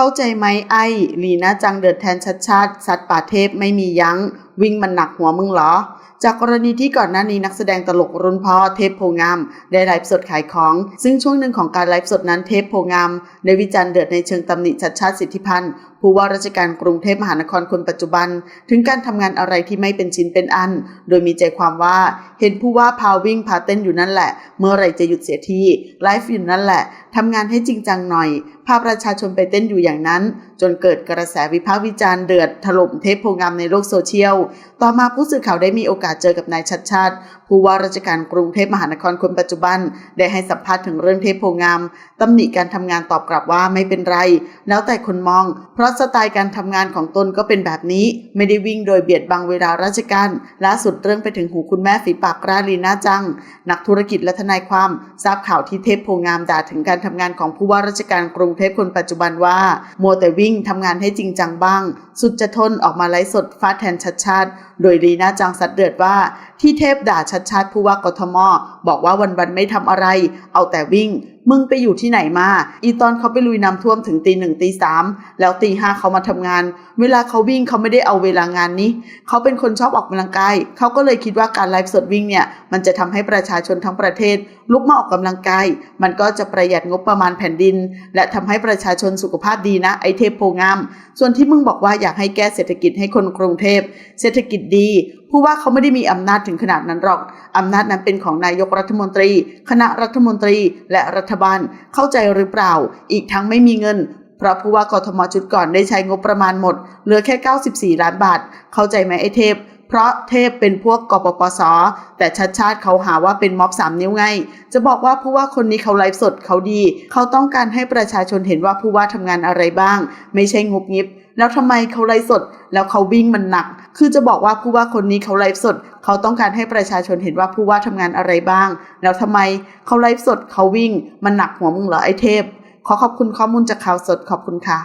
เข้าใจไหมไอ้ลีน่าจังเดือดแทนชัดชาติสัตว์ป่าเทพไม่มียัง้ง วิ่งมันหนักหัวมึงเหรอ จากกรณีที่ก่อนหน้านี้นักแสดงตลกรุ่นพ่อเทพโพงาม ได้ไลฟ์สดขายของ ซึ่งช่วงหนึ่งของการไลฟ์สดนั้นเทพโพงามได้วิจารณ์เดือดในเชิงตำหนิชัดชาติสิทธิพันธ์ผู้ว่าราชการกรุงเทพมหานครคนปัจจุบัน ถึงการทำงานอะไรที่ไม่เป็นชิ้นเป็นอัน โดยมีใจความว่า เห็นผู้ว่าพาวิ่งพาเต้นอยู่นั่นแหละ เมื่อไรจะหยุดเสียทีไลฟ์อยู่นั่นแหละทำงานให้จริงจังหน่อย พาประชาชนไปเต้นอยู่อย่างนั้น จนเกิดกระแสวิพากษ์วิจารณ์เดือดถล่มเทพโพงามในโลกโซเชียลต่อมาผู้สื่อข่าวได้มีโอกาสเจอกับนายชัดชาติ ผู้ว่าราชการกรุงเทพมหานครคนปัจจุบัน ได้ให้สัมภาษณ์ถึงเรื่องเทพโพงามตำหนิการทำงานตอบกลับว่าไม่เป็นไร แล้วแต่คนมอง เพราะสไตล์การทำงานของตนก็เป็นแบบนี้ ไม่ได้วิ่งโดยเบียดบังเวลาราชการล่าสุดเรื่องไปถึงหูคุณแม่ฝีปากกล้าลีน่าจัง นักธุรกิจและทนายความทราบข่าวที่เทพโพงามด่าถึงการทำงานของผู้ว่าราชการกรุงเทพคนปัจจุบันว่า มัวแต่วิ่งทำงานให้จริงจังบ้าง สุดจะทนออกมาไลฟ์สดฟาดแทนชัดชาติ โดยลีน่าจังสัดเดือดว่าที่เทพด่าชัดๆผู้ว่ากทม บอกว่าวันๆไม่ทำอะไร เอาแต่วิ่ง มึงไปอยู่ที่ไหนมา อีตอนเขาไปลุยน้ำท่วมถึงตีหนึ่งตีสามแล้วตีห้าเขามาทำงาน เวลาเขาวิ่งเขาไม่ได้เอาเวลางานนี้ เขาเป็นคนชอบออกกำลังกาย เขาก็เลยคิดว่าการไลฟ์สดวิ่งเนี่ย มันจะทำให้ประชาชนทั้งประเทศ ลุกมาออกกำลังกาย มันก็จะประหยัดงบประมาณแผ่นดิน และทำให้ประชาชนสุขภาพดีนะ ไอเทพโพงาม ส่วนที่มึงบอกว่าอยากให้แก้เศรษฐกิจให้คนกรุงเทพ เศรษฐกิจดี ผู้ว่าเขาไม่ได้มีอำนาจถึงขนาดนั้นหรอก อำนาจนั้นเป็นของนายกรัฐมนตรี คณะรัฐมนตรีและรัฐบาลเข้าใจหรือเปล่า อีกทั้งไม่มีเงิน เพราะผู้ว่ากทมชุดก่อนได้ใช้งบประมาณหมด เหลือแค่ 94 ล้านบาท เข้าใจไหมไอ้เทพ เพราะเทพเป็นพวกกปปส แต่ชัดชาติเขาหาว่าเป็นม็อบสามนิ้วไง จะบอกว่าผู้ว่าคนนี้เขาไลฟ์สดเขาดี เขาต้องการให้ประชาชนเห็นว่าผู้ว่าทำงานอะไรบ้าง ไม่ใช่งบงิบ แล้วทำไมเขาไลฟ์สด แล้วเขาวิ่งมันหนัก คือจะบอกว่าผู้ว่าคนนี้เขาไลฟ์สด เขาต้องการให้ประชาชนเห็นว่าผู้ว่าทำงานอะไรบ้าง แล้วทำไมเขาไลฟ์สดเขาวิ่งมันหนักหัวมึงเหรอไอ้เทพ ขอขอบคุณข้อมูลจากข่าวสดขอบคุณค่ะ